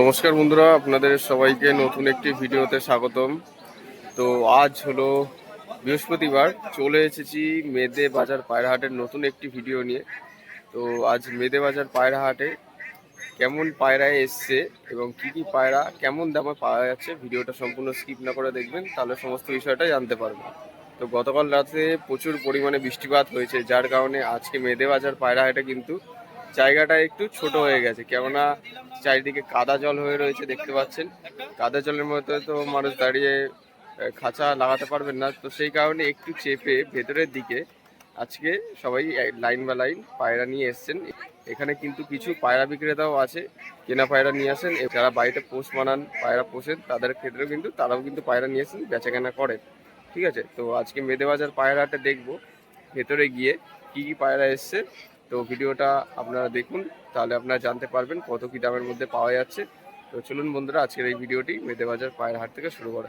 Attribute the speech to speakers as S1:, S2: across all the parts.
S1: নমস্কার বন্ধুরা, আপনাদের সবাইকে নতুন একটি ভিডিওতে স্বাগতম। তো আজ হলো বৃহস্পতিবার, চলে এসেছি মেদে বাজার পায়রাহাটের নতুন একটি ভিডিও নিয়ে। তো আজ মেদে বাজার পায়রাহাটে কেমন পায়রা এসছে এবং কি কি পায়রা, কেমন দামে পাওয়া যাচ্ছে, ভিডিওটা সম্পূর্ণ স্কিপ না করে দেখবেন, তাহলে সমস্ত বিষয়টা জানতে পারবেন। তো গতকাল রাতে প্রচুর পরিমাণে বৃষ্টিপাত হয়েছে, যার কারণে আজকে মেদে বাজার পায়রাহাটে কিন্তু জায়গাটা একটু ছোট হয়ে গেছে, কেননা চারিদিকে কাদা জল হয়ে রয়েছে দেখতে পাচ্ছেন। কাদা জলের মধ্যে তো মানুষ দাঁড়িয়ে খাঁচা লাগাতে পারবেন না। তো সেই কারণে একটু চেপে ভেতরের দিকে আজকে সবাই লাইন বা লাইন পায়রা নিয়ে এসছেন। এখানে কিন্তু কিছু পায়রা বিক্রেতাও আছে, কেনা পায়রা নিয়ে আসেন। যারা বাড়িতে পোষ মানান, পায়রা পোষেন, তাদের ক্ষেত্রেও কিন্তু তারাও কিন্তু পায়রা নিয়ে আসেন বেচা কেনা করেন। ঠিক আছে? তো আজকে মেদেবাজার পায়রাটা দেখব, ভেতরে গিয়ে কি কি পায়রা এসছে। তো ভিডিওটা আপনারা দেখুন, তাহলে আপনারা জানতে পারবেন কত কি দামের মধ্যে পাওয়া যাচ্ছে। তো চলুন বন্ধুরা, আজকের এই ভিডিওটি মেদেবাজার পায়ের হাট থেকে শুরু করা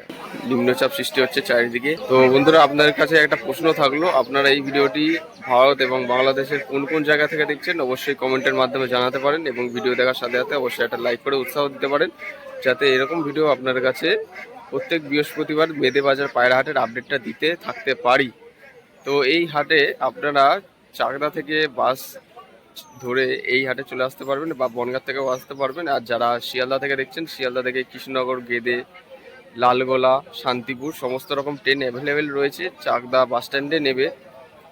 S1: নিম্নচাপ সৃষ্টি হচ্ছে চারিদিকে। তো বন্ধুরা, আপনাদের কাছে একটা প্রশ্ন থাকল, আপনারা এই ভিডিওটি ভারত এবং বাংলাদেশের কোন কোন জায়গা থেকে দেখছেন? অবশ্যই কমেন্টের মাধ্যমে জানাতে পারেন এবং ভিডিও দেখার সাথে সাথে অবশ্যই একটা লাইক করে উৎসাহ দিতে পারেন, যাতে এরকম ভিডিও আপনার কাছে প্রত্যেক বৃহস্পতিবার মেদে বাজার পায়রা হাটের আপডেটটা দিতে থাকতে পারি। তো এই হাটে আপনারা চাকদা থেকে বাস ধরে এই হাটে চলে আসতে পারবেন বা বনগাঁ থেকেও আসতে পারবেন। আর যারা শিয়ালদা থেকে দেখছেন, শিয়ালদা থেকে কৃষ্ণনগর, গেদে, লালগোলা, শান্তিপুর, সমস্ত রকম ট্রেন অ্যাভেলেবেল রয়েছে। চাকদা বাস স্ট্যান্ডে নেবে।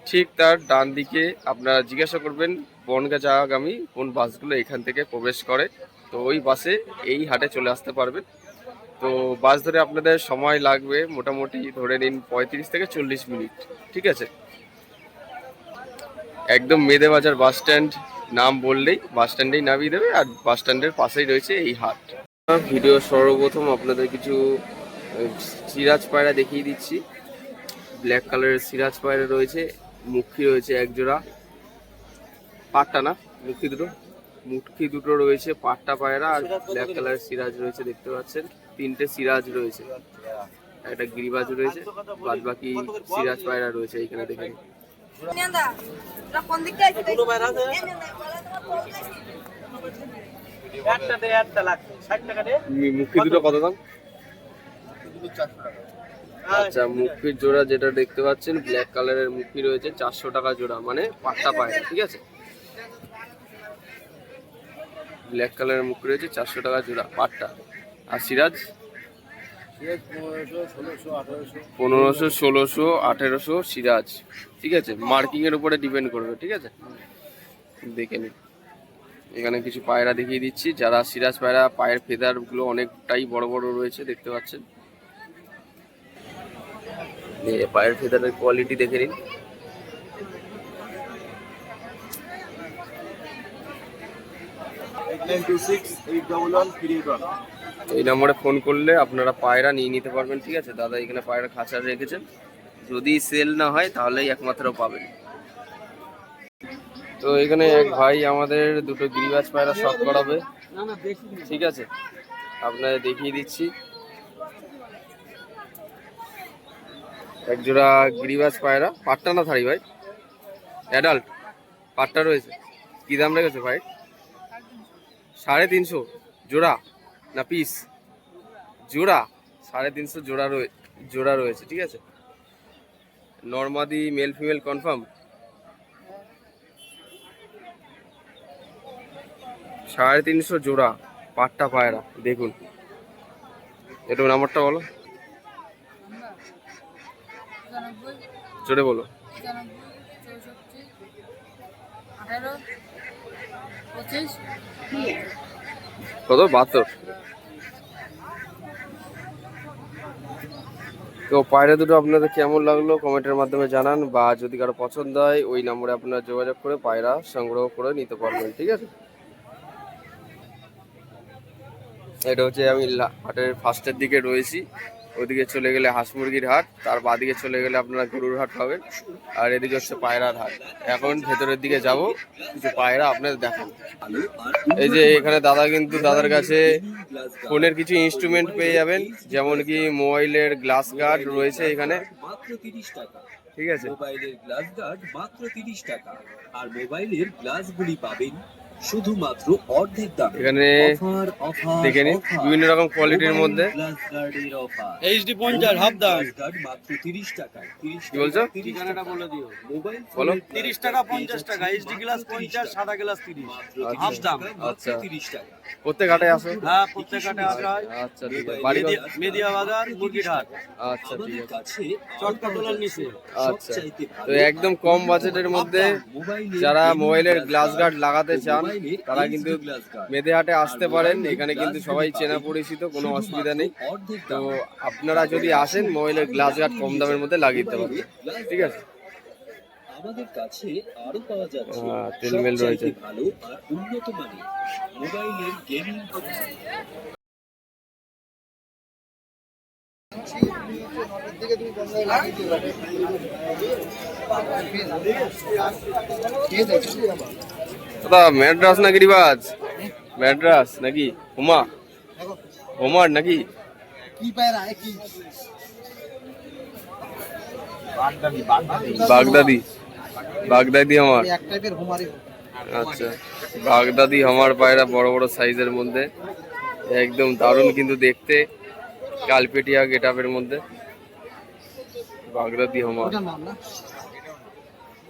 S1: ঠিক তার ডান দিকে আপনারা জিজ্ঞাসা করবেন, বনগাঁ যাওয়াগামী কোন বাসগুলো এখান থেকে প্রবেশ করে। তো ওই বাসে এই হাটে চলে আসতে পারবেন। তো বাস ধরে আপনাদের সময় লাগবে মোটামুটি ধরে নিন পঁয়ত্রিশ থেকে চল্লিশ মিনিট। ঠিক আছে? একদম মেদে বাজার বাস স্ট্যান্ড নাম বললেই বাস স্ট্যান্ডেই নামিয়ে দেবে আর বাস স্ট্যান্ডের পাশেই রয়েছে এই হাট। ভিডিও সর্বপ্রথম আপনাদের কিছু সিরাজ পায়রা দেখিয়ে দিচ্ছি। ব্ল্যাক কালারের সিরাজ পায়রা রয়েছে মুখী রয়েছে একজোড়া। পাটটা না মুখী দুটো? মুখী দুটো রয়েছে পাট্টা পায়রা আর ব্ল্যাক কালারের সিরাজ রয়েছে দেখতে পাচ্ছেন। তিনটে সিরাজ রয়েছে। একটা গিরিবাজ রয়েছে বাদ বাকি সিরাজ পায়রা রয়েছে এখানে দেখেন।
S2: নেন্দা এটা কোন দিকটা আছে
S3: দুটো বাইর আছে? একটা দে একটা লাগবে। ষাট টাকা দে।
S1: মি- মুখী দুটো কত দাম? আচ্ছা মুখির জোড়া যেটা দেখতে পাচ্ছেন ব্ল্যাক কালারের মুখি রয়েছে চারশো টাকা জোড়া মানে পাট্টা পায়রা ঠিক আছে? ব্ল্যাক কালারের মুখ রয়েছে চারশো টাকা জোড়া পাট্টা আর সিরাজ? পনেরোশো, ষোলোশো, আঠেরোশো, সিরাজ। ঠিক আছে? মার্কিং এর উপরে ডিপেন্ড করবে, ঠিক আছে? দেখে নিন। এখানে কিছু পায়রা দেখিয়ে দিচ্ছি। যারা সিরাজ পায়রা, পায়ের ফেদারগুলো অনেকটাই বড় বড় রয়েছে, দেখতে পাচ্ছেন? পায়ের ফেদারের কোয়ালিটি দেখে নিন।
S3: এইট সিক্স
S1: এই নম্বরে ফোন করলে আপনারা পায়রা নিয়ে নিতে পারবেন, ঠিক আছে? দাদা এখানে পায়রা খাঁচা রেখেছেন। যদি সেল না হয়, তাহলেই একমাত্র পাবেন। তো এখানে এক ভাই আমাদের দুটো গিরিবাজ পায়রা শখ করাবে, ঠিক আছে? আপনাদের দেখিয়ে দিচ্ছি। এক জোড়া গিরিবাজ পায়রা। পাট্টা না থারি ভাই? অ্যাডাল্ট পাট্টা রয়েছে। কি দাম রেখেছে ভাই? সাড়ে তিনশো। জোড়া? না পিস জোড়া, সাড়ে তিনশো জোড়া রয়ে, জোড়া রয়েছে, ঠিক আছে? নর্মাদি মেল ফিমেল কনফার্ম সাড়ে তিনশো জোড়া, পাট্টা পায়রা, দেখুন। একটু নাম্বারটা বলো। জোরে বলো।
S2: পঁচিশ।
S1: কত? বাহাত্তর। তো পায়রা দুটো আপনাদের কেমন লাগল কমেন্টের মাধ্যমে জানান, বা যদি কারও পছন্দ হয়, ওই নম্বরে আপনারা যোগাযোগ করে পায়রা সংগ্রহ করে নিতে পারবেন, ঠিক আছে? এটা হচ্ছে আমি হাটের ফার্স্টের দিকে রয়েছি। ওদিকে চলে গেলে হাঁস মুরগির হাট তার বাদিকে চলে গেলে আপনারা গরুর হাট পাবেন আর এদিকে হচ্ছে পায়রার হাট। এখন ভেতরের দিকে যাব কিছু পায়রা আপনাদের দেখাবো। এই যে এখানে দাদা কিন্তু দাদার কাছে ফোনের কিছু ইনস্ট্রুমেন্ট পেয়ে যাবেন যেমন কি মোবাইলের গ্লাস গার্ড রয়েছে এখানে।
S4: মাত্র তিরিশ টাকা।
S1: ঠিক আছে।
S4: মোবাইলের গ্লাস গার্ড মাত্র তিরিশ টাকা। আর মোবাইলের গ্লাসগুলি পাবেন শুধুমাত্র অর্ধেক দামে।
S1: এখানে দেখে নিন বিভিন্ন রকম কোয়ালিটির মধ্যে।
S3: এইচডি পঞ্চাশ হাফ দাম
S4: মাত্র 30 টাকায়। 30
S1: কি বলছো?
S3: ঠিকানাটা বলে দিও।
S4: মোবাইল
S1: বলো।
S4: ফোনের
S3: তিরিশ টাকা পঞ্চাশ টাকা। এইচডি গ্লাস পঞ্চাশ সাদা গ্লাস তিরিশ। হাফ দাম।
S1: আচ্ছা।
S4: 30 টাকা
S1: প্রত্যেক হাটে আসো?
S3: হ্যাঁ প্রত্যেক হাটে আসা। হয়
S1: আচ্ছা ঠিক আছে। বাড়ি
S3: মেদিয়া- বাজার মুরগিরহাট।
S1: আচ্ছা ঠিক আছে।
S3: চটকা তোলার নিচে।
S1: আচ্ছা। তো একদম কম বাজেটের মধ্যে যারা মোবাইলের গ্লাস গার্ড লাগাতে চান তারা কিন্তু
S4: glass guard।
S1: মেদে আসতে পারেন এখানে কিন্তু সবাই চেনা পরিচিত কোনো অসুবিধা নেই। তো আপনারা যদি আসেন মোবাইলের গ্লাস গার্ড কম দামের মধ্যে লাগিয়ে দিতে পারবেন। ঠিক আছে?
S4: আমাদের কাছে আরও পাওয়া যাচ্ছে
S1: তেলমেল রয়েছে।
S4: ভালো আর উন্নত মানের মোবাইলের গেমিং
S1: দাদা ম্যাড্রাস নাকি রিবাজ ম্যাড্রাস নাকি? হুমা? হোমার নাকি? বাগদাদি বাগদাদি আমার। আচ্ছা বাগদাদি আমার পায়রা বড় বড় সাইজের মধ্যে। একদম দারুণ কিন্তু দেখতে, কালপেটিয়া গেট আপের মধ্যে। বাগদাদি আমার।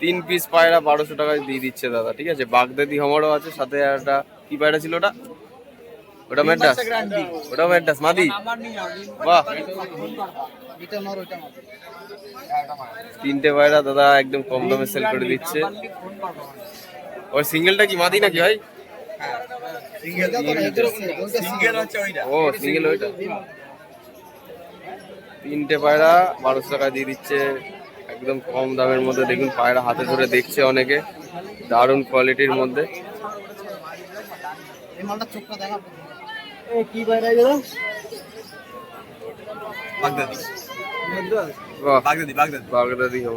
S1: তিন পিস পায়রা বারোশো টাকায় দিয়ে দিচ্ছে দাদা, ঠিক আছে? বাগদাদি হমারও আছে, সাথে একটা কি পায়রা ছিল ওটা? ওটা ম্যাডাস ওটা ম্যাডাস মাদি? বাহ। তিনটে পায়রা দাদা একদম কম দামে সেল করে দিচ্ছে। ওই সিঙ্গেলটা কি মাদি নাকি ভাই? ও সিঙ্গেল ওইটা। তিনটে পায়রা বারোশো টাকা দিয়ে দিচ্ছে। একদম কম দামের মধ্যে দেখুন পায়রা হাতে ধরে দেখছে অনেকে দারুণ কোয়ালিটির মধ্যে
S3: বাগদাদি বাগদাদি
S1: হব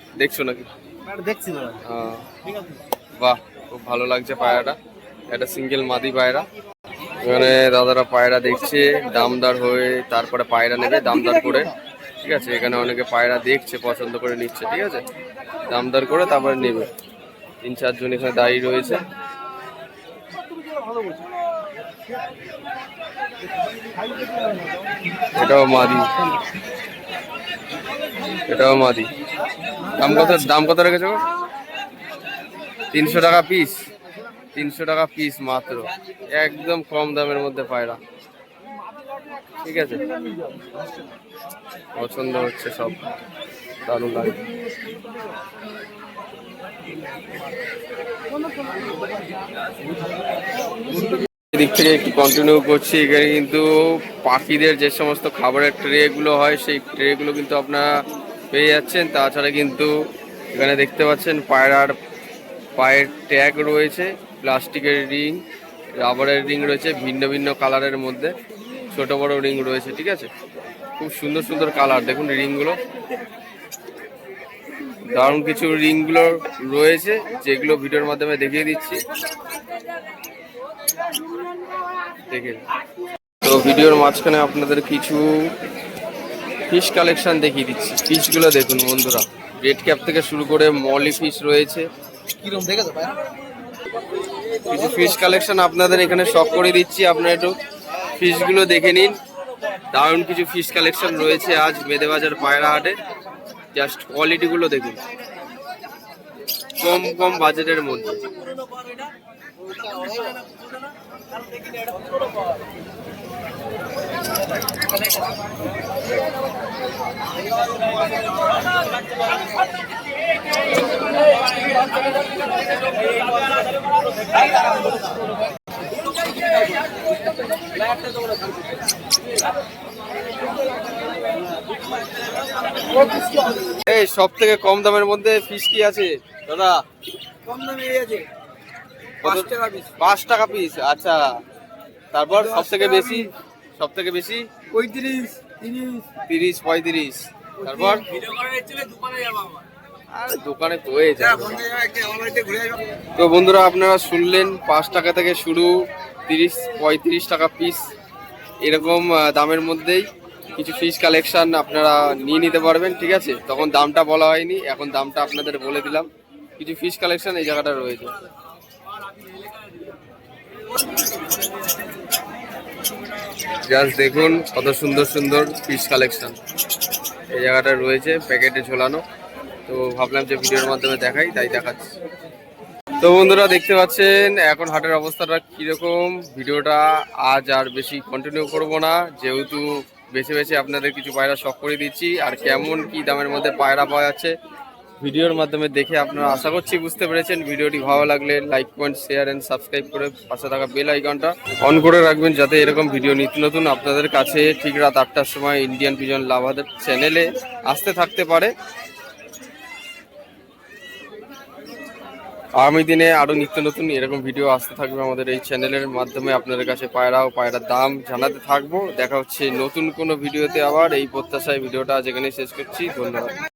S1: দেখছ নাকি?
S3: দেখছি
S1: বাহ খুব ভালো লাগছে পায়রাটা। একটা সিঙ্গেল মাদি পায়রা। এখানে দাদারা পায়রা দেখছে দামদার হয়ে তারপরে পায়রা নেবে দামদার করে। ঠিক আছে এখানে অনেকে পায়রা দেখছে পছন্দ করে নিচ্ছে ঠিক আছে? দামদার করে তারপরে নেবে। তিন চারজন এখানে দাঁড়িয়ে রয়েছে। এটাও মাদি। এটাও মাদি। দাম কত দাম কত রেখেছো? তিনশো টাকা পিস তিনশো টাকা পিস মাত্র। একদম কম দামের মধ্যে পায়রা। ঠিক আছে? পছন্দ হচ্ছে সব। দারুণ লাগে। এদিক থেকে একটু কন্টিনিউ করছি। এখানে কিন্তু পাখিদের যে সমস্ত খাবারের ট্রেগুলো হয়, সেই ট্রেগুলো কিন্তু আপনারা পেয়ে যাচ্ছেন। তাছাড়া কিন্তু এখানে দেখতে পাচ্ছেন পায়রার পায়ের ট্যাগ রয়েছে, প্লাস্টিকের রিং, রাবারের রিং রয়েছে, ভিন্ন ভিন্ন কালারের মধ্যে, ছোট বড় রিং রয়েছে, ঠিক আছে? খুব সুন্দর সুন্দর কালার, দেখুন রিংগুলো। দারুণ কিছু রিংগুলো রয়েছে, যেগুলো ভিডিওর মাধ্যমে দেখিয়ে দিচ্ছি। দেখে। তো ভিডিওর মাঝখানে আপনাদের কিছু ফিশ কালেকশন দেখিয়ে দিচ্ছি। ফিশগুলো দেখুন বন্ধুরা রেড ক্যাপ থেকে শুরু করে মলি ফিশ রয়েছে।
S3: কিরম দেখেছ ভাই?
S1: কিছু ফিশ কালেকশন আপনাদের এখানে শখ করে দিচ্ছি আপনারা একটু ফিশগুলো দেখে নিন। দারুণ কিছু ফিশ কালেকশন রয়েছে আজ মেদেবাজার পায়রা হাটে। জাস্ট কোয়ালিটিগুলো দেখুন। কম কম বাজেটের মধ্যে। এই সব থেকে কম দামের মধ্যে ফিশ কি আছে? দাদা?
S3: কম দামে আছে। পাঁচ টাকা পিস
S1: পাঁচ টাকা পিস আচ্ছা। তারপর সব থেকে বেশি? সব থেকে বেশি?
S3: পঁয়ত্রিশ তিরিশ।
S1: তিরিশ পঁয়ত্রিশ। তারপর? আর দোকানে হয়ে যায়। তো বন্ধুরা আপনারা শুনলেন পাঁচ টাকা থেকে শুরু তিরিশ পঁয়ত্রিশ টাকা পিস এরকম দামের মধ্যেই কিছু ফিশ কালেকশন আপনারা নিয়ে নিতে পারবেন ঠিক আছে? তখন দামটা বলা হয়নি এখন দামটা আপনাদের বলে দিলাম। কিছু ফিস কালেকশন এই জায়গাটা রয়েছে। জাস্ট দেখুন কত সুন্দর সুন্দর পিস কালেকশন। এই জায়গাটা রয়েছে, প্যাকেটে ঝোলানো। তো ভাবলাম যে ভিডিওর মাধ্যমে দেখাই, তাই দেখাচ্ছি। তো বন্ধুরা, দেখতে পাচ্ছেন, এখন হাটের অবস্থাটা কীরকম? ভিডিওটা আজ আর বেশি কন্টিনিউ করব না। যেহেতু বেছে বেছে আপনাদের কিছু পায়রা শখ করে দিচ্ছি, আর কেমন কি দামের মধ্যে পায়রা পাওয়া যাচ্ছে ভিডিওর মাধ্যমে দেখে আপনারা আশা করছি বুঝতে পেরেছেন। ভিডিওটি ভালো লাগলে like, comment share and subscribe করে পাশে থাকা বেল আইকনটা অন করে রাখবেন যাতে এরকম ভিডিও নিত্য নতুন আপনাদের কাছে ঠিক রাত আটটার সময় ইন্ডিয়ান পিজন লাভাদের চ্যানেলে আসতে থাকতে পারে। আগামী দিনে আরও নিত্য নতুন এরকম ভিডিও আসতে থাকবে আমাদের এই চ্যানেলের মাধ্যমে। আপনাদের কাছে পায়রা ও পায়রার দাম জানাতে থাকব। দেখা হচ্ছে নতুন কোনো ভিডিওতে আবার। এই প্রত্যাশায় ভিডিওটা আজ এখানে শেষ করছি। ধন্যবাদ।